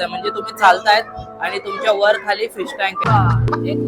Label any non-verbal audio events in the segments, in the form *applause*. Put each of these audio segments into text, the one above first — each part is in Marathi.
म्हणजे तुम्ही चालतायत आणि तुमच्या वर खाली फिश टँक आहे. एक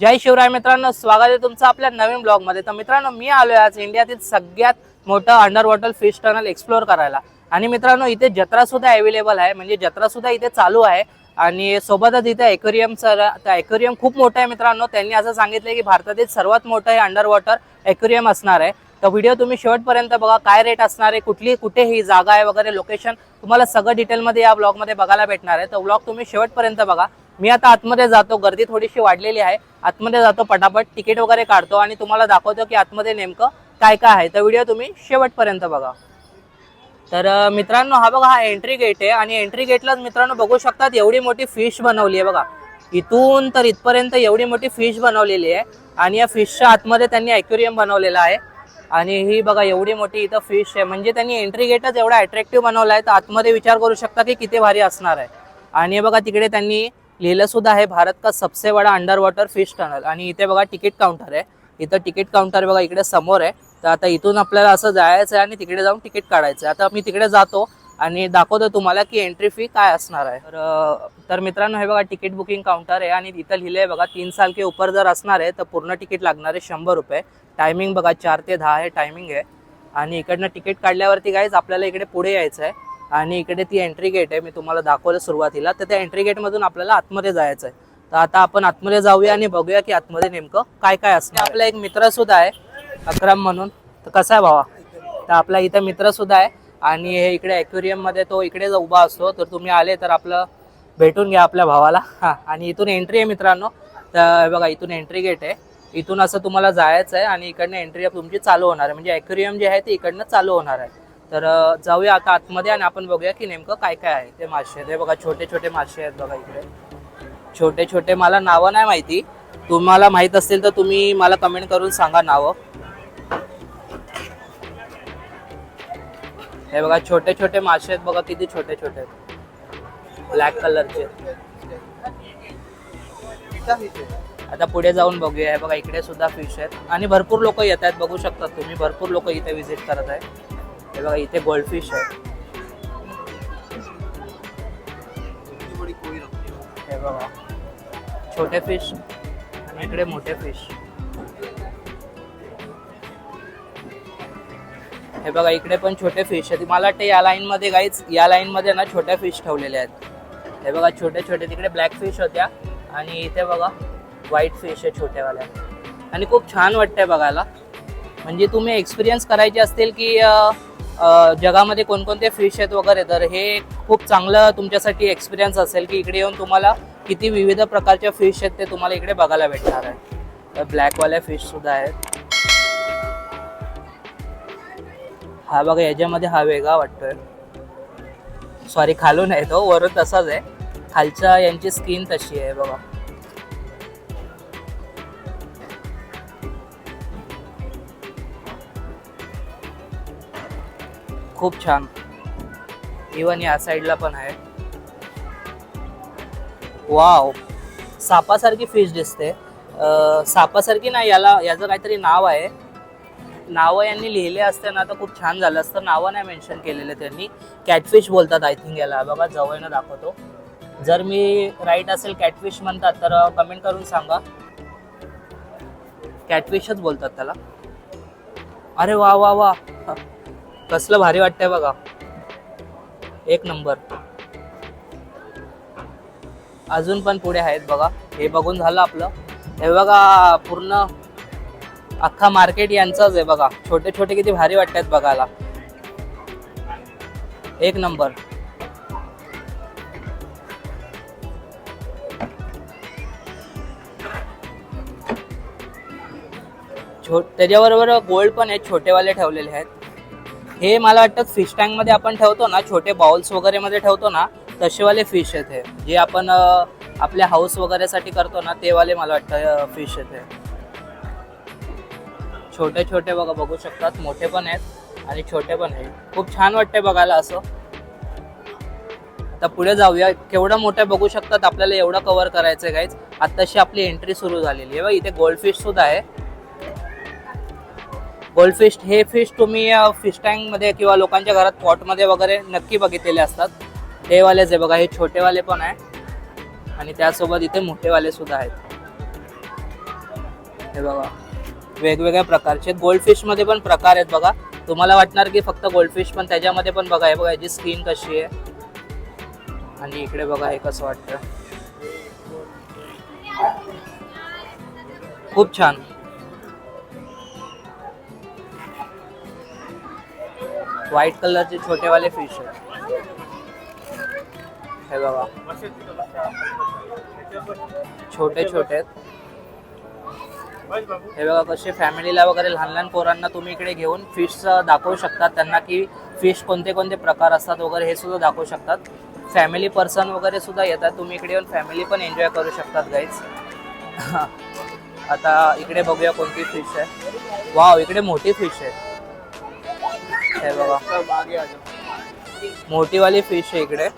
जय शिवराय मित्रांनो स्वागत आहे तुमचं आपल्या नवीन ब्लॉगमध्ये. तर मित्रांनो मी आलोय आज इंडियातील सगळ्यात मोठं under water fish tunnel explore करायला. आणि मित्रांनो इथे जत्रा सुद्धा अवेलेबल आहे. म्हणजे जत्रा सुद्धा इथे चालू आहे. आणि सोबतच इथे ॲक्वेरियमचं एक्वेरियम खूप मोठं आहे मित्रांनो. त्यांनी असं सांगितलं की भारतातील सर्वात मोठं हे अंडर वॉटर ॲक्वेरियम असणार आहे. तर व्हिडिओ तुम्ही शेवटपर्यंत बघा काय रेट असणार आहे कुठली कुठे ही जागा आहे वगैरे लोकेशन तुम्हाला सगळं डिटेलमध्ये या ब्लॉगमध्ये बघायला भेटणार आहे. तर ब्लॉग तुम्ही शेवटपर्यंत बघा. मी आता आतमध्ये जातो गर्दी थोडीशी वाढलेली आहे. आतमध्ये जातो पटापट तिकीट वगैरे काढतो आणि तुम्हाला दाखवतो की आतमध्ये नेमकं काय काय आहे. तर व्हिडिओ तुम्ही शेवटपर्यंत बघा. तर मित्रांनो हा बघा हा एंट्री गेट आहे आणि एंट्री गेटलाच मित्रांनो बघू शकतात एवढी मोठी फिश बनवली आहे बघा. इथून तर इथपर्यंत एवढी मोठी फिश बनवलेली आहे आणि या फिशच्या आतमध्ये त्यांनी ॲक्वेरियम बनवलेला आहे. आणि ही बघा एवढी मोठी इथं फिश आहे. म्हणजे त्यांनी एंट्री गेटच एवढा अट्रॅक्टिव्ह बनवला आहे. तर आतमध्ये विचार करू शकता की किती भारी असणार आहे. आणि हे बघा तिकडे त्यांनी लिहिलं सुद्धा आहे भारत का सबसे बडा अंडर वॉटर फिश टनल आणि इथे बघा तिकीट काउंटर आहे. इथं तिकीट काउंटर बघा इकडे समोर आहे. तर आता इथून आपल्याला असं जायचं आहे आणि तिकडे जाऊन तिकीट काढायचं आहे आता मी तिकडे जातो आणि दाखवतो तुम्हाला की एंट्री फी काय असणार आहे. तर तर मित्रांनो हे बघा तिकीट बुकिंग काउंटर आहे आणि इथं लिहिलं आहे बघा तीन साल के ऊपर जर असणार आहे तर पूर्ण तिकीट लागणार आहे शंभर रुपये. टायमिंग बघा चार ते दहा हे टायमिंग आहे. आणि इकडनं तिकीट काढल्यावरती काहीच आपल्याला इकडे पुढे यायचं आहे आणि इकडे ती एंट्री गेट आहे मी तुम्हाला दाखवलं सुरुवातीला. तर त्या एंट्री गेटमधून आपल्याला आतमध्ये जायचं आहे तर आता आपण आतमध्ये जाऊया आणि बघूया की आतमध्ये नेमकं काय काय असणार आपला एक मित्र सुद्धा आहे अक्रम म्हणून. तर कसा आहे भावा? तर आपला इथं मित्र सुद्धा आहे आणि हे इकडे aquarium मध्ये तो इकडे उभा असतो तर तुम्ही आले तर आपलं भेटून घ्या आपल्या भावाला. हां आणि इथून एंट्री आहे मित्रांनो. तर बघा इथून एंट्री गेट आहे. इथून असं तुम्हाला जायचं आहे आणि इकडनं एंट्री तुमची चालू होणार आहे. म्हणजे ॲक्वेरियम जे आहे ते इकडनं चालू होणार आहे. तर जाऊया आता आतमध्ये आणि आपण बघूया की नेमकं काय काय आहे ते मासे आहेत. हे बघा छोटे छोटे मासे आहेत बघा इकडे. छोटे छोटे मला नावं नाही माहिती. तुम्हाला माहीत असतील तर तुम्ही मला कमेंट करून सांगा नावं. हे बघा छोटे छोटे मासे आहेत बघा किती छोटे छोटे आहेत ब्लॅक कलरचे आता पुढे जाऊन बघूया. हे बघा इकडे सुद्धा फिश आहेत. आणि भरपूर लोक येत आहेत बघू शकता तुम्ही. भरपूर लोक इथे विजिट करत आहे हे बघा इथे गोल्ड फिश आहे हे बघा छोटे फिश आणि इकडे मोठे फिश हे बघा इकडे पण छोटे फिश आहेत. मला वाटतं या लाईनमध्ये काहीच या लाईनमध्ये ना छोट्या फिश ठेवलेल्या आहेत. हे बघा छोटे छोटे. तिकडे ब्लॅक फिश होत्या. आणि इथे बघा व्हाईट फिश आहे छोट्यावाल्या. आणि खूप छान वाटतंय बघायला. म्हणजे तुम्ही एक्सपिरियन्स करायचे असतील की जगामध्ये कोणकोणते फिश आहेत वगैरे तर हे खूप चांगलं तुमच्यासाठी एक्सपिरियन्स असेल की इकडे येऊन तुम्हाला किती विविध प्रकारच्या फिश आहेत ते तुम्हाला इकडे बघायला भेटणार आहे तर ब्लॅकवाल्या फिशसुद्धा आहेत. हा बघा याच्यामध्ये हा वेगळा वाटतोय. सॉरी खालून आहे तो वरून तसाच आहे. खालच्या यांची स्किन तशी आहे बघा. खूप छान. इवन या साईडला पण आहे. वाव सापासारखी फिश दिसते. सापासारखी नाही याला याचं काहीतरी नाव आहे. नावं यांनी लिहिले असते ना तर खूप छान झालं असतं. नावं नाही मेन्शन केलेले त्यांनी. कॅटफिश बोलतात आय थिंक याला. बघा जवळनं दाखवतो. जर मी राईट असेल कॅटफिश म्हणतात तर कमेंट करून सांगा. कॅटफिशच बोलतात त्याला. अरे वा वा वा. कसलं भारी वाटतंय बघा. एक नंबर. अजून पण पुढे आहेत बघा. हे बघून झालं आपलं. हे बघा पूर्ण अख्खा मार्केट यांचाच आहे बघा. छोटे छोटे किती भारी वाटतात बघायला. एक नंबर. छो त्याच्याबरोबर गोल्ड पण आहेत छोटेवाले ठेवलेले आहेत. हे मला वाटतं फिश टँकमध्ये आपण ठेवतो ना छोटे बाउल्स वगैरे मध्ये ठेवतो ना तसेवाले फिश आहेत हे. जे आपण आपल्या हाऊस वगैरे साठी करतो ना ते वाले मला वाटतं फिश आहेत छोटे छोटे बघा बघू शकतात. मोठे पण आहेत आणि छोटे पण आहेत. खूप छान वाटते बघायला असं. आता पुढे जाऊया. केवढं मोठं बघू शकतात आपल्याला एवढं कव्हर करायचं आहे काहीच आत्ताशी आपली एंट्री सुरू झालेली आहे. बघा इथे गोल्डफिश सुद्धा आहे. गोल्डफिश हे फिश तुम्ही फिश टँकमध्ये किंवा लोकांच्या घरात पॉटमध्ये वगैरे नक्की बघितलेले असतात. हे वालेच आहे बघा हे छोटेवाले पण आहे. आणि त्यासोबत इथे मोठेवाले सुद्धा आहेत. हे बघा. वेगवेगळ्या प्रकारचे. गोल्डफिशमध्ये पण प्रकार आहेत बघा. तुम्हाला वाटणार की फक्त गोल्डफिश पण त्याच्यामध्ये पण बघा हे बघा याची स्किन कशी आहे. आणि इकडे बघा हे कसं वाटतं. खूप छान. व्हाईट कलरचे छोटेवाले फिश आहेत. हे बघा. छोटे छोटे आहेत. हे बघा कसे फॅमिलीला वगैरे लहान लहान पोरांना तुम्ही इकडे घेऊन फिश दाखवू शकतात. त्यांना की फिश कोणते कोणते प्रकार असतात वगैरे हे सुद्धा दाखवू शकतात. फॅमिली पर्सन वगैरे सुद्धा येतात. तुम्ही इकडे येऊन फॅमिली पण एन्जॉय करू शकतात गाईज *laughs* आता इकडे बघूया कोणती फिश आहे. वाव इकडे मोठी फिश आहे. हे बघा. मोठीवाली फिश आहे इकडे.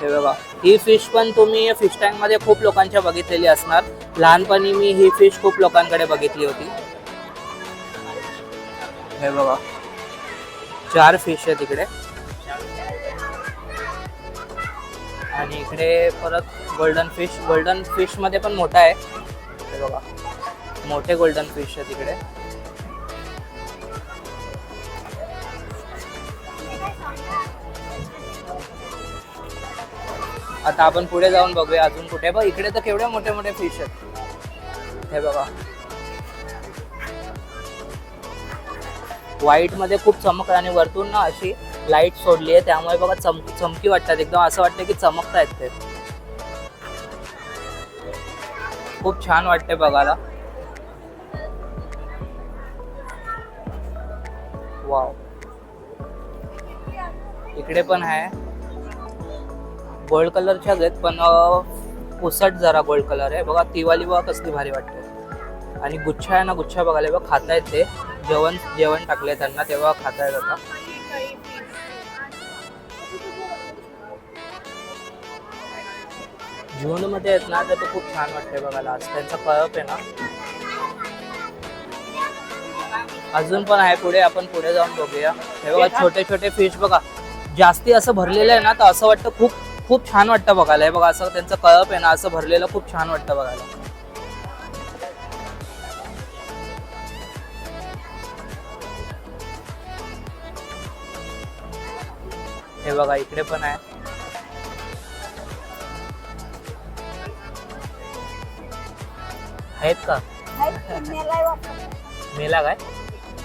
हे बघा. ही फिश पण तुम्ही फिश टँकमध्ये खूप लोकांच्या बघितलेली असणार. लहानपणी मी ही फिश खूप लोकांकडे बघितली होती. हे बघा. चार फिश आहे तिकडे आणि इकडे परत गोल्डन फिश गोल्डन फिशमध्ये पण मोठा आहे. हे बघा. मोठे गोल्डन फिश आहे तिकडे आता आपण पुढे जाऊन बघूया अजून कुठे. बघ इकडे तर केवढे मोठे मोठे फिश आहेत. हे बघा. व्हाईटमध्ये खूप चमक आणि वरतून ना अशी लाइट सोडली आहे. त्यामुळे बघा चमक चमकी वाटतात. एकदम असं वाटतं की चमकतायत ते. खूप छान वाटते बघायला. वाव इकडे पण आहे. गोल्ड कलरच्याच आहेत पण पुसट जरा गोल्ड कलर आहे. बघा तीवाली बघा कसली भारी वाटते. आणि गुच्छा आहे ना गुच्छा बघायला बघा खातायत ते जेवण जेवण टाकले त्यांना तेव्हा खातायत आता जून मध्ये आहेत ना तर ते खूप छान वाटते बघायला. आज त्यांचा कळप आहे ना. अजून पण आहे पुढे आपण पुढे जाऊन बघूया. हे बघा छोटे छोटे फिश बघा. जास्ती असं भरलेलं आहे ना तर असं वाटतं खूप खूप छान वाटतं बघायला. हे बघा असं त्यांचं कळप आहे ना असं भरलेलं खूप छान वाटतं बघायला. हे बघा इकडे पण आहे. आहेत का? मेला काय?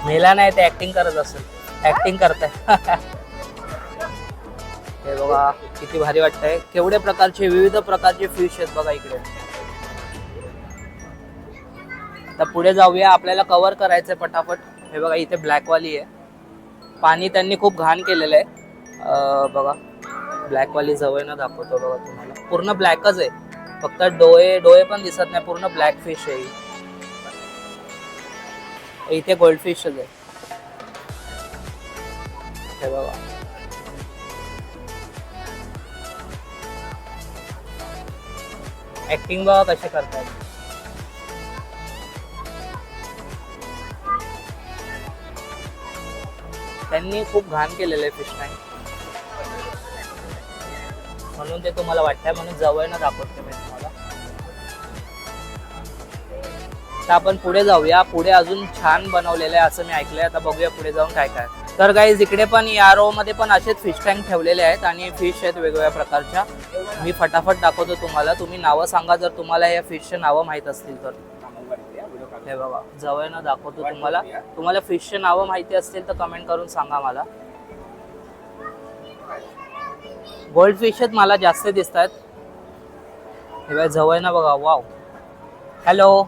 मेला नाही ते ऍक्टिंग करत असेल. ऍक्टिंग करताय. *laughs* हे बघा. किती भारी वाटतंय. केवढे प्रकारचे विविध प्रकारचे फिश आहेत बघा इकडे. आता पुढे जाऊया आपल्याला कव्हर करायचंय पटापट. हे बघा इथे ब्लॅक वाली आहे. पाणी त्यांनी खूप घाण केलेलं आहे. बघा ब्लॅक वाली जवळ ना दाखवतो बघा तुम्हाला. पूर्ण ब्लॅकच आहे. फक्त डोळे डोळे पण दिसत नाही पूर्ण ब्लॅक फिश आहे इथे गोल्ड फिशच आहे. हे बघा. ऍक्टिंग बघा कसे करतात त्यांनी खूप घाण केलेलं आहे फिश टँक म्हणून ते तुम्हाला वाटतंय म्हणून जवळ दाखवते मी तुम्हाला. तर आपण पुढे जाऊया. पुढे अजून छान बनवलेलं आहे असं मी ऐकलंय. आता बघूया पुढे जाऊन काय काय तर गाईज इकडे पण या रो मध्ये पण असेच फिश टँक ठेवलेले आहेत आणि फिश आहेत वेगवेगळ्या प्रकारच्या. मी फटाफट दाखवतो तुम्हाला. तुम्ही नावं सांगा जर तुम्हाला या फिशचे नावं माहीत असतील तर. हे बाबा जवळ दाखवतो तुम्हाला. तुम्हाला फिशचे नावं माहिती असतील तर कमेंट करून सांगा मला. गोल्ड फिश आहेत मला जास्त दिसत आहेत. हे बघा जवळ ना बघा वाव हॅलो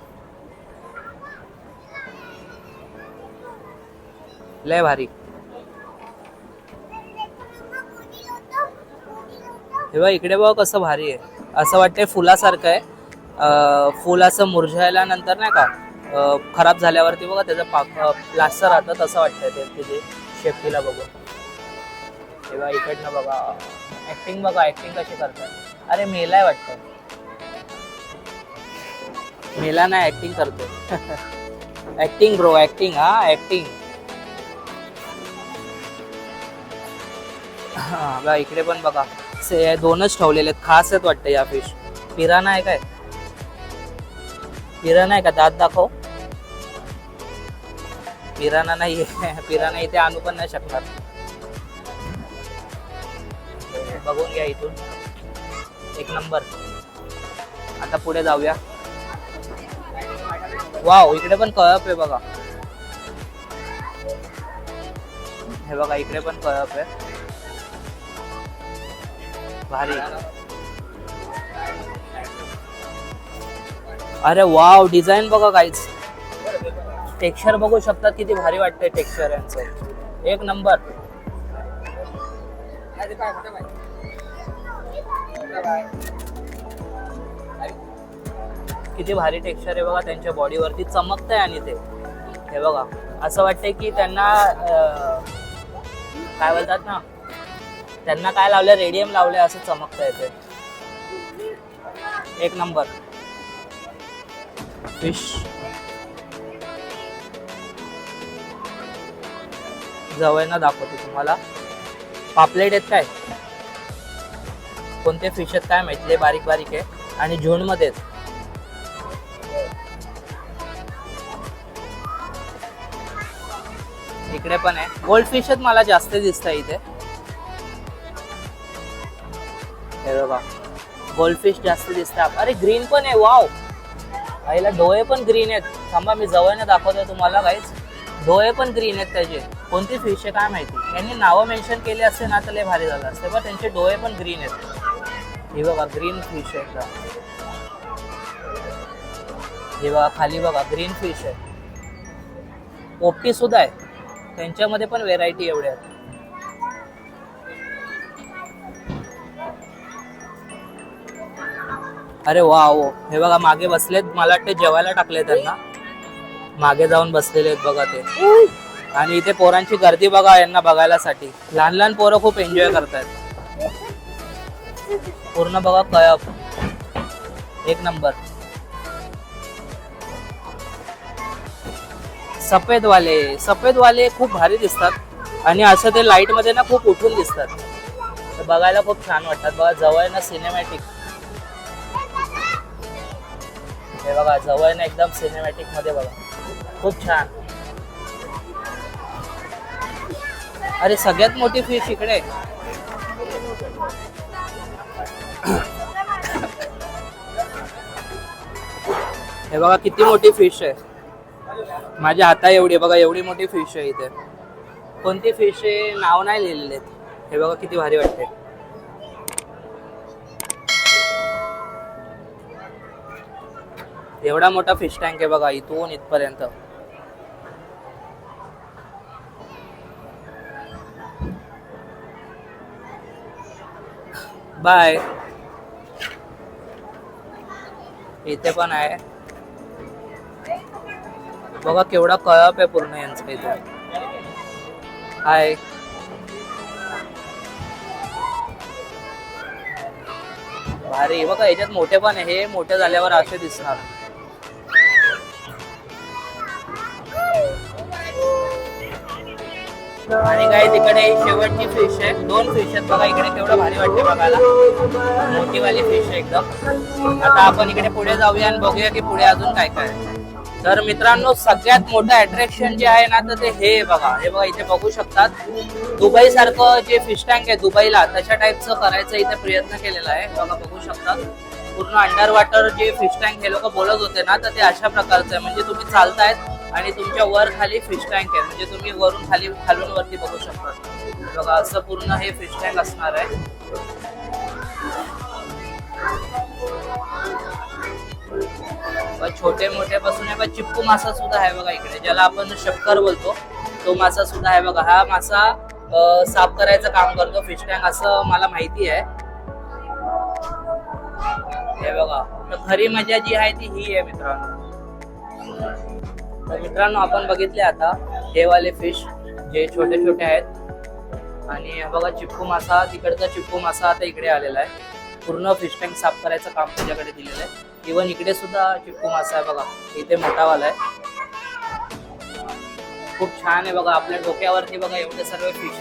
लय भारी. तेव्हा इकडे बघा कसं भारी आहे. असं वाटतंय फुलासारखं आहे. फुल असं मुरझायला नंतर नाही का खराब झाल्यावरती बघा त्याचं पाक प्लास्टर राहतं तसं वाटतंय ते तिथे शेफ्टीला बघून. तेव्हा इकडनं बघा. ऍक्टिंग बघा ऍक्टिंग कशी करतात. अरे मेलाय वाटतं. मेला नाही ऍक्टिंग करतोय. ऍक्टिंग ब्रो ऍक्टिंग हा ऍक्टिंग *laughs* हा बघा इकडे पण बघा. से दोनच ठेवलेले आहेत. खास आहेत वाटतं या फिश पिराना आहे काय? पिराना आहे का? दात दाखव. पिराना नाही *laughs* पिराना इथे आणू पण नाही शकणार. बघून घ्या इथून. एक नंबर. आता पुढे जाऊया. वाव इकडे पण कळप आहे बघा. हे बघा इकडे पण कळप आहे. भारी. अरे वाव डिझाईन बघा काहीच टेक्स्चर बघू शकतात किती भारी वाटतंय टेक्स्चर यांचं. एक नंबर किती भारी टेक्स्चर आहे बघा त्यांच्या बॉडीवरती चमकतंय आणि ते. हे बघा असं वाटतंय की त्यांना काय बोलतात ना? त्यांना काय लावलं रेडियम लावलं असं चमकतंय ते. एक नंबर. फिश जवळनं दाखवते तुम्हाला. पापलेट आहेत काय? कोणते फिश आहेत काय माहिती? बारीक बारीक आहे. आणि झुंडमध्ये आहेत. इकडे पण आहे. गोल्ड फिशच मला जास्त दिसत इथे. हे बघा. गोल्ड फिश जास्त दिसतात. अरे ग्रीन पण आहे. वाव आईला डोळे पण ग्रीन आहेत. थांबा मी जवळने दाखवतोय तुम्हाला काहीच डोळे पण ग्रीन आहेत त्याचे. कोणती फिश आहे काय माहिती? यांनी नावं मेन्शन केली असते ना तर लय भारी झालं असते. पण त्यांचे डोळे पण ग्रीन आहेत. हे बघा ग्रीन फिश आहे का? हे बघा खाली बघा ग्रीन फिश आहे. पोपटी सुद्धा आहे. त्यांच्यामध्ये पण व्हेरायटी एवढ्या आहेत. अरे वा हो हे बघा मागे बसलेत. मला वाटते जेवायला टाकले त्यांना. मागे जाऊन बसलेले आहेत बघा ते. आणि इथे पोरांची गर्दी बघा यांना बघायला साठी लहान लहान पोरं खूप एन्जॉय करतायत. पूर्ण बघा कयप एक नंबर. सफेद वाले सफेद वाले खूप भारी दिसतात. आणि असं ते लाइटमध्ये ना खूप उठून दिसतात. बघायला खूप छान वाटतात. बघा जवळ ना सिनेमॅटिक हे बघा जवळ ना एकदम सिनेमॅटिकमध्ये बघा. खूप छान. अरे सगळ्यात मोठी फिश इकडे. हे बघा किती मोठी फिश आहे. माझ्या हाता एवढी बघा एवढी मोठी फिश आहे इथे. कोणती फिश आहे? नाव नाही लिहिलेले हे बघा किती भारी वाटते एवढा मोठा फिश टँक आहे बघा इथून इथपर्यंत. बाय इथे पण आहे. बघा केवढा कळप आहे पूर्ण यांचं इथे. हाय भारी बघा याच्यात मोठे पण आहे हे मोठे झाल्यावर असे दिसणार. आणि काय तिकडे शेवटची फिश आहे. दोन फिश आहेत बघा इकडे केवढं भारी वाटते बघायला. मोठी वाली फिश आहे एकदम. आता आपण इकडे पुढे जाऊया आणि बघूया की पुढे अजून काय काय तर मित्रांनो सगळ्यात मोठं अट्रॅक्शन जे आहे ना तर ते हे बघा. हे बघा इथे बघू शकतात. दुबई सारखं जे फिश टँक आहे दुबईला तशा टाईपचं करायचं इथे प्रयत्न केलेला आहे. बघा बघू शकतात. पूर्ण अंडर वॉटर जे फिश टँक हे लोक बोलत होते ना तर ते अशा प्रकारचं आहे. म्हणजे तुम्ही चालतायत आणि तुमच्या वर खाली फिश टँक आहे. म्हणजे तुम्ही वरून खाली खालून वरती बघू शकता. बघा असं पूर्ण हे फिश टँक असणार आहे. छोटे मोठ्या पासून आहे बघा, चिप्पू मासा सुद्धा आहे बघा इकडे ज्याला आपण शक्कर बोलतो. तो मासा सुद्धा आहे बघा. हा मासा साफ करायचं काम करतो फिश टँक असं मला माहिती आहे. हे बघा तर खरी मजा जी आहे ती ही आहे मित्रांनो. तर मित्रांनो आपण बघितले आता हे वाले फिश जे छोटे छोटे आहेत. आणि बघा चिप्पू मासा तिकडचा चिप्पू मासा आता इकडे आलेला आहे. पूर्ण फिश टँक साफ करायचं काम त्याच्याकडे दिलेलं आहे. इवन इकडे सुद्धा चिप्पू मासा आहे बघा. इथे मोठावाला आहे. खूप छान आहे बघा आपल्या डोक्यावरती बघा एवढे सर्व फिश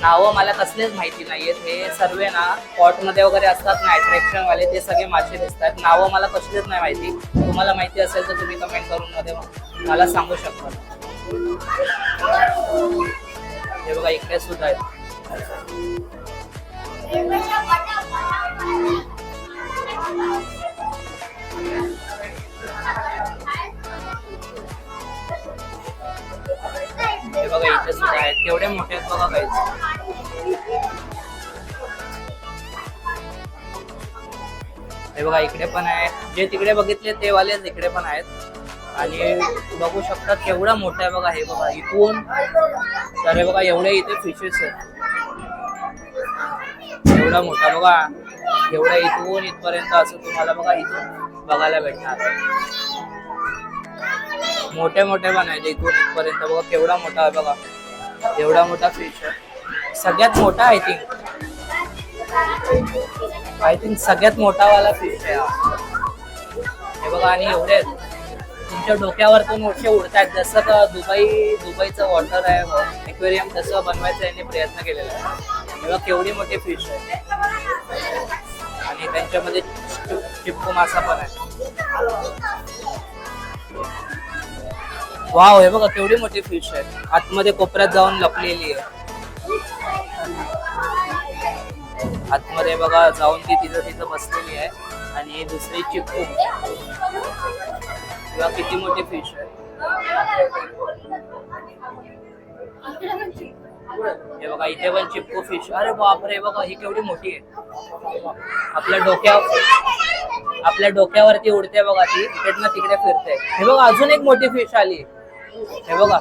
नावं मला कसलेच माहिती नाहीयेत. हे सर्व ना पॉटमध्ये वगैरे असतात ना अट्रॅक्शन वाले ते सगळे मासे दिसतात. नावं मला कसलेच नाही माहिती. तुम्हाला माहिती असेल तर तुम्ही कमेंट करून मध्ये मला सांगू शकता. हे बघा इकडे सुद्धा आहेत. हे बघा इथे सुद्धा आहेत. केवढे मोठे आहेत बघा काहीच हे बघा इकडे पण आहेत. जे तिकडे बघितले ते वालेच इकडे पण आहेत. आणि बघू शकता केवढा मोठा आहे बघा हे बघा इथून. तर हे बघा एवढे इथे फिशेस आहेत. एवढा मोठा बघा. एवढा इथून इथपर्यंत असं तुम्हाला बघा इथून बघायला भेटणार. मोठे मोठे पण इथून इथपर्यंत. बघा केवढा मोठा आहे बघा. एवढा मोठा फिश आहे. सगळ्यात मोठा आय थिंक आय थिंक सगळ्यात मोठा वाला फिश आहे हे. बघा आणि एवढे आहेत. तुमच्या डोक्यावरतून मोठे उडतात जसं का दुबई दुबईचं वॉटर आहे एक्वेरियम तसं बनवायचा यांनी प्रयत्न केलेला आहे. तेव्हा केवढी मोठी फिश आहे. आणि त्यांच्यामध्ये चिप- मासा पण आहे. वाव हे बघा केवढी मोठी फिश आहे. आतमध्ये कोपऱ्यात जाऊन लपलेली आहे. आतमध्ये बघा जाऊन ती तिथं तिथं बसलेली आहे. आणि दुसरी चिपकू किंवा किती मोठी फिश आहे. हे बघा इथे पण चिपकू फिश अरे बापरे बघा ही केवढी मोठी आहे. आपल्या डोक्या आपल्या डोक्यावरती उडते बघा ती. इकडनं तिकडे फिरते. हे बघा अजून एक मोठी फिश आली. हे बघा.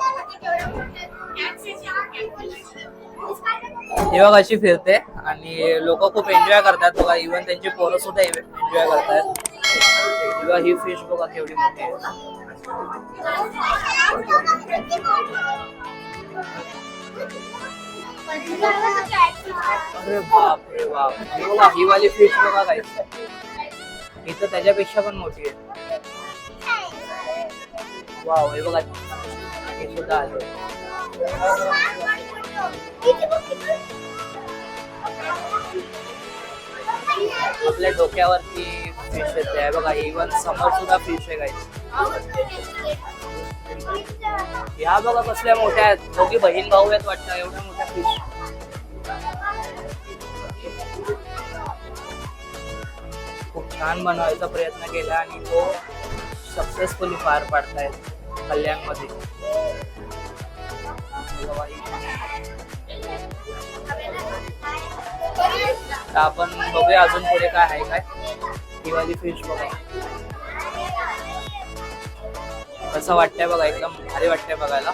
हे बघा अशी फिरते आणि लोक खूप एन्जॉय करतात बघा. इव्हन त्यांची पोरं सुद्धा एन्जॉय करतात. किंवा ही फिश बघा केवढी मोठी आहे. अरे बाप रे बाप. बघा ही वाली फिश बघा काय ही तर त्याच्यापेक्षा पण मोठी आहे. वाव हे बघा. हे सुद्धा आले. आपल्या डोक्यावरती फिश येते. आहे बघा इवन समोर सुद्धा फिश आहे काही ह्या बघा कसल्या मोठ्या आहेत. दोघी बहीण भाऊ आहेत वाटतं एवढ्या मोठ्या फिश खूप छान बनवायचा प्रयत्न केला आणि तो सक्सेसफुली पार पाडतायत कल्याणमध्ये. तर आपण बघूया अजून पुढे काय आहे काय. दिवाळी फिश बघा. कसं वाटतंय बघा एकदम भारी वाटतंय बघायला.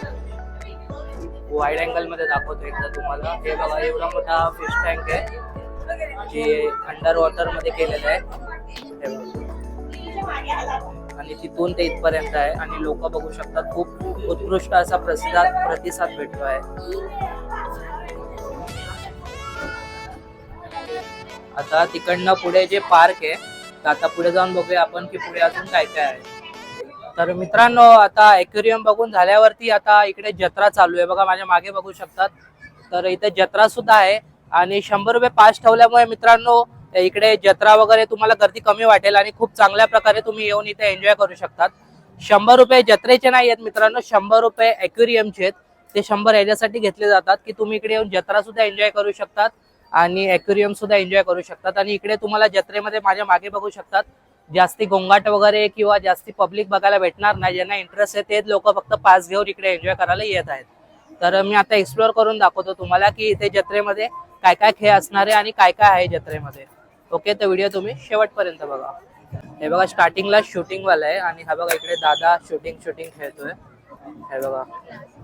वाईड अँगलमध्ये दाखवतो एकदा तुम्हाला. हे बघा एवढा मोठा फिश टँक आहे. जे अंडर वॉटरमध्ये केलेलं आहे. आणि तिथून ते इथपर्यंत आहे. आणि लोक बघू शकतात खूप उत्कृष्ट असा प्रतिसाद प्रतिसाद भेटतो आहे आता तिकडनं पुढे जे पार्क आहे तर आता पुढे जाऊन बघूया आपण की पुढे अजून काय काय आहे. तर मित्रांनो आता एक्वेरियम बघून झाल्यावरती आता इकडे जत्रा चालू आहे. बघा माझ्या मागे बघू शकतात. तर इथे जत्रा सुद्धा आहे. आणि शंभर रुपये पास ठेवल्यामुळे मित्रांनो इकडे जत्रा वगैरे तुम्हाला गर्दी कमी वाटेल आणि खूप चांगल्या प्रकारे तुम्ही येऊन इथे एन्जॉय करू शकतात. शंभर रुपये जत्रेचे नाही आहेत मित्रांनो शंभर रुपये अॅक्युरियमचे आहेत. ते शंभर याच्यासाठी घेतले जातात की तुम्ही इकडे येऊन जत्रा सुद्धा एन्जॉय करू शकतात आणि एक्वेरियम सुद्धा एन्जॉय करू शकतात. आणि इकडे तुम्हाला जत्रेमध्ये माझ्या मागे बघू शकतात जास्ती गोंगाट वगैरे किंवा जास्ती पब्लिक बघायला भेटणार नाही. ज्यांना इंटरेस्ट आहे तेच लोक फक्त पास घेऊन इकडे एन्जॉय करायला येत आहेत. तर मी आता एक्सप्लोअर करून दाखवतो तुम्हाला की इथे जत्रेमध्ये काय काय खेळ असणार आहे आणि काय काय आहे जत्रेमध्ये. ओके तर व्हिडिओ तुम्ही शेवटपर्यंत बघा. हे बघा स्टार्टिंगला शूटिंग वाला आहे आणि हा बघा इकडे दादा शूटिंग शूटिंग खेळतोय. हे बघा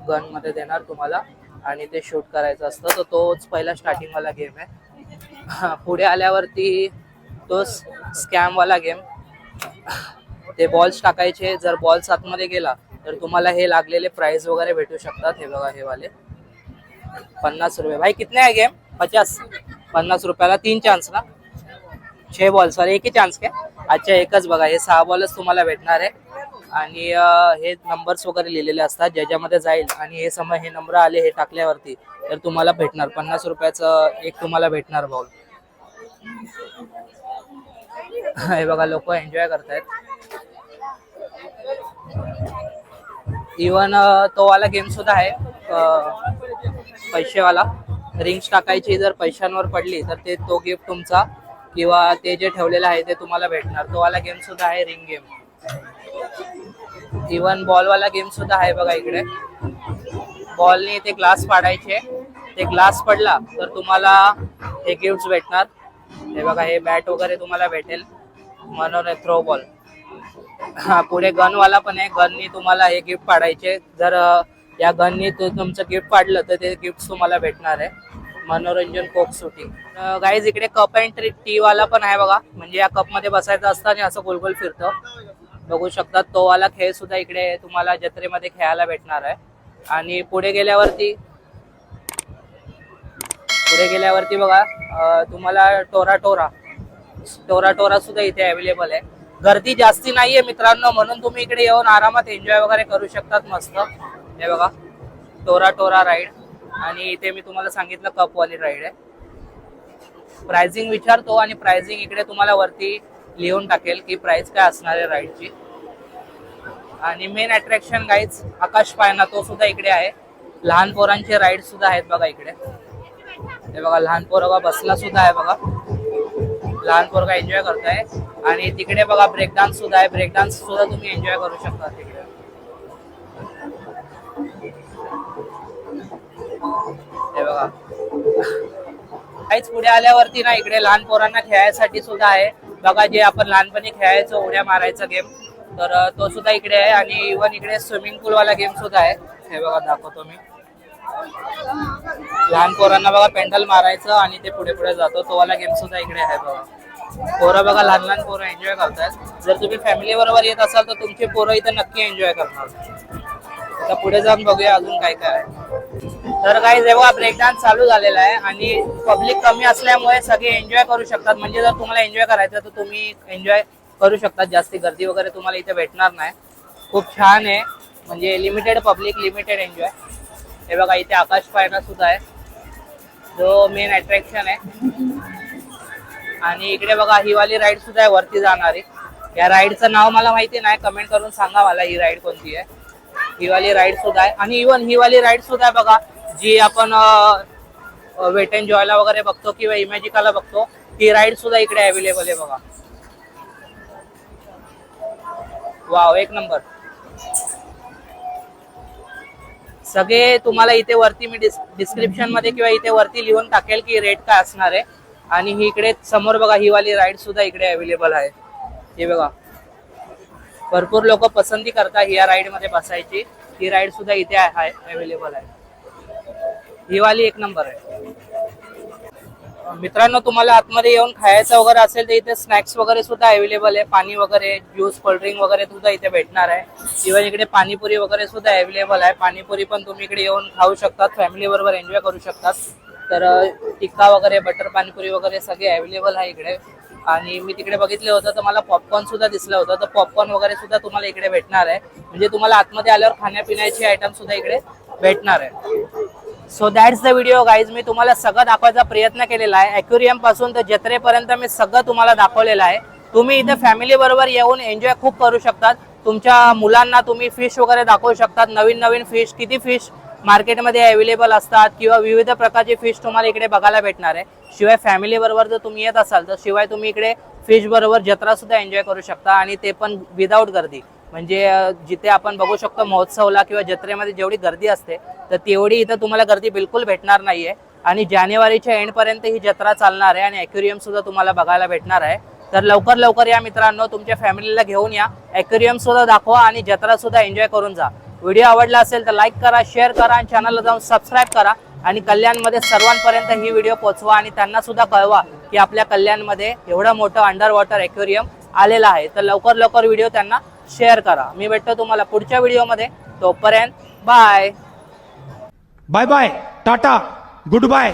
गनमध्ये देणार तुम्हाला. आणि ते शूट करायचं असतं तर तोच पहिला स्टार्टिंग वाला गेम आहे. पुढे आल्यावरती तो स्कॅम वाला गेम ते बॉल्स टाकायचे जर बॉल्स आतमध्ये गेला तर तुम्हाला हे लागलेले प्राइस वगैरे भेटू शकतात. हे बघा हे वाले. पन्नास रुपये. भाई कितने आहे गेम पचास. पन्नास रुपयाला तीन चान्स ना? छे बॉल सर एक चान्स काय? अच्छा एकच बघा. हे सहा बॉलच तुम्हाला भेटणार आहे. आणि हे नंबर्स वगैरे लिहिलेले असतात ज्याच्यामध्ये जाईल. आणि हे समज हे नंबर आले हे टाकल्यावरती तर तुम्हाला भेटणार. पन्नास रुपयाचं एक तुम्हाला भेटणार बॉल *laughs* हे बघा लोक एन्जॉय करतायत. इवन तो वाला गेम सुद्धा आहे पैसेवाला. रिंग्स टाकायची जर पैशांवर पडली तर ते तो गिफ्ट तुमचा किंवा ते जे ठेवलेलं आहे ते तुम्हाला भेटणार. तो वाला गेम सुद्धा आहे रिंग गेम इवन बॉलवाला गेम सुद्धा आहे बघा इकडे. बॉलने ते ग्लास पाडायचे. ते ग्लास पडला तर तुम्हाला हे गिफ्ट भेटणार. हे बघा हे बॅट वगैरे तुम्हाला भेटेल. म्हणून थ्रो बॉल हा पुढे गन वाला पण आहे. गननी तुम्हाला हे गिफ्ट पाडायचे. जर या गननी तुमचं गिफ्ट पाडलं तर ते गिफ्ट तुम्हाला भेटणार आहे. मनोरंजन कोक शूटिंग गाईज इकडे कप अँड टी वाला पण आहे बघा. म्हणजे या कपमध्ये बसायचं असतं आणि असं गोल फिरतं. बघू शकतात तो वाला खेळ सुद्धा इकडे तुम्हाला जत्रेमध्ये खेळायला भेटणार आहे. आणि पुढे गेल्यावरती पुढे गेल्यावरती बघा तुम्हाला टोरा टोरा टोरा टोरा सुद्धा इथे अवेलेबल आहे. गर्दी जास्ती नाहीये मित्रांनो म्हणून तुम्ही इकडे येऊन आरामात एन्जॉय वगैरे करू शकतात मस्त. हे बघा टोरा टोरा राईड आणि इथे मी तुम्हाला सांगितलं कपवाली राईड आहे. प्राइसिंग विचारतो आणि प्राइसिंग इकडे तुम्हाला वरती लिहून टाकेल की प्राइस काय असणार आहे राईडची आणि मेन अट्रॅक्शन गाईज आकाश पायना तो सुद्धा इकडे आहे. लहान पोरांचे राईड सुद्धा आहेत बघा इकडे. हे बघा लहान पोर बसला सुद्धा आहे बघा. लहान पोरगा एन्जॉय करताय. आणि तिकडे बघा ब्रेक डान्स सुद्धा आहे. ब्रेक डान्स सुद्धा तुम्ही एन्जॉय करू शकता तिकडे. हे बघा. काहीच पुढे आल्यावरती ना इकडे लहान पोरांना खेळायसाठी सुद्धा आहे. बघा जे आपण लहानपणी खेळायचो उड्या मारायचा गेम तर तो सुद्धा इकडे आहे आणि इवन इकडे स्विमिंग पूल वाला गेम सुद्धा आहे. हे बघा दाखवतो मी. लहान पोरांना बघा पेंडल मारायचं आणि ते पुढे पुढे जातो. तो वाला गेम सुद्धा इकडे आहे बघा. पोरं बघा लहान लहान पोरं एन्जॉय करतात जर तुम्ही फॅमिली बरोबर येत असाल तर तुमची पोरं इथं नक्की एन्जॉय करणार. तर पुढे जाऊन बघूया अजून काय काय आहे. तर काही जेव्हा ब्रेक डान्स चालू झालेला आहे आणि पब्लिक कमी असल्यामुळे सगळे एन्जॉय करू शकतात. म्हणजे जर तुम्हाला एन्जॉय करायचं तर तुम्ही एन्जॉय करू शकतात. जास्ती गर्दी वगैरे तुम्हाला इथे भेटणार नाही. खूप छान आहे. म्हणजे लिमिटेड पब्लिक लिमिटेड एन्जॉय हे बघा इथे आकाश पायना सुद्धा आहे. जो मेन अट्रॅक्शन आहे. आणि इकडे बघा ही वाली राईड सुद्धा आहे वरती जाणारी. या राईडचं नाव मला माहिती नाही. कमेंट करून सांगा मला ही राईड कोणती आहे. ही वाली राईड सुद्धा आहे. आणि इवन ही वाली राईड सुद्धा आहे बघा जी आपण वेट अँड जॉयला वगैरे बघतो किंवा इमॅजिकाला बघतो ती राईड सुद्धा इकडे अवेलेबल आहे बघा. वाव एक नंबर सगळे तुम्हाला इथे वरती मी डिस्क्रिप्शनमध्ये किंवा इथे वरती लिहून टाकेल की रेट काय असणार आहे. आणि ही इकडे समोर बघा ही वाली राईड सुद्धा इकडे अवेलेबल आहे. हे बघा. भरपूर लोक पसंती करतात या राईडमध्ये बसायची. ही राईड सुद्धा इथे आहे अवेलेबल आहे. ही वाली एक नंबर आहे. मित्रांनो तुम्हाला आतमध्ये येऊन खायचं वगैरे असेल तर इथे स्नॅक्स वगैरे सुद्धा अवेलेबल आहे. पाणी वगैरे ज्यूस कोल्ड्रिंक वगैरे सुद्धा इथे भेटणार आहे. इव्हन इकडे पाणीपुरी वगैरे सुद्धा अवेलेबल आहे. पाणीपुरी पण तुम्ही इकडे येऊन खाऊ शकतात फॅमिली बरोबर एन्जॉय करू शकतात तर टिक्का वगैरे बटर पाणीपुरी वगैरे सगळे अवेलेबल आहे इकडे. आणि मी तिकडे बघितलं होतं तर मला पॉपकॉर्न सुद्धा दिसलं होतं. तर पॉपकॉर्न वगैरे सुद्धा तुम्हाला इकडे भेटणार आहे. म्हणजे तुम्हाला आतमध्ये आल्यावर खाण्यापिण्याचे आयटम सुद्धा इकडे भेटणार आहे. So that's the video guys मी तुम्हाला सगळं दाखवायचा प्रयत्न केलेला आहे. अॅक्युरियमपासून तर जत्रेपर्यंत मी सगळं तुम्हाला दाखवलेलं आहे. तुम्ही इथे फॅमिली बरोबर येऊन एन्जॉय खूप करू शकतात. तुमच्या मुलांना तुम्ही फिश वगैरे दाखवू शकतात. नवीन नवीन फिश किती फिश मार्केटमध्ये अवेलेबल असतात किंवा विविध प्रकारचे फिश तुम्हाला इकडे बघायला भेटणार आहे. शिवाय फॅमिली बरोबर जर तुम्ही येत असाल तर शिवाय तुम्ही इकडे फिश बरोबर जत्रा सुद्धा एन्जॉय करू शकता आणि ते पण विदाऊट गर्दी. म्हणजे जिथे आपण बघू शकतो महोत्सवला किंवा जत्रेमध्ये जेवढी गर्दी असते तर तेवढी इथं तुम्हाला गर्दी बिलकुल भेटणार नाहीये. आणि जानेवारीच्या एंडपर्यंत ही जत्रा चालणार आहे आणि अॅक्युरियम सुद्धा तुम्हाला बघायला भेटणार आहे. तर लवकर लवकर या मित्रांनो तुमच्या फॅमिलीला घेऊन या. अॅक्युरियम सुद्धा दाखवा आणि जत्रा सुद्धा एन्जॉय करून जा. व्हिडिओ आवडला असेल तर लाईक करा शेअर करा आणि चॅनलला जाऊन सबस्क्राईब करा. आणि कल्याणमध्ये सर्वांपर्यंत ही व्हिडिओ पोचवा आणि त्यांना सुद्धा कळवा की आपल्या कल्याणमध्ये एवढं मोठं अंडर वॉटर एक्वेरियम आलेलं आहे. तर लवकर लवकर व्हिडिओ त्यांना शेअर करा. मी भेटतो तुम्हाला पुढच्या व्हिडिओमध्ये. तोपर्यंत bye bye bye tata goodbye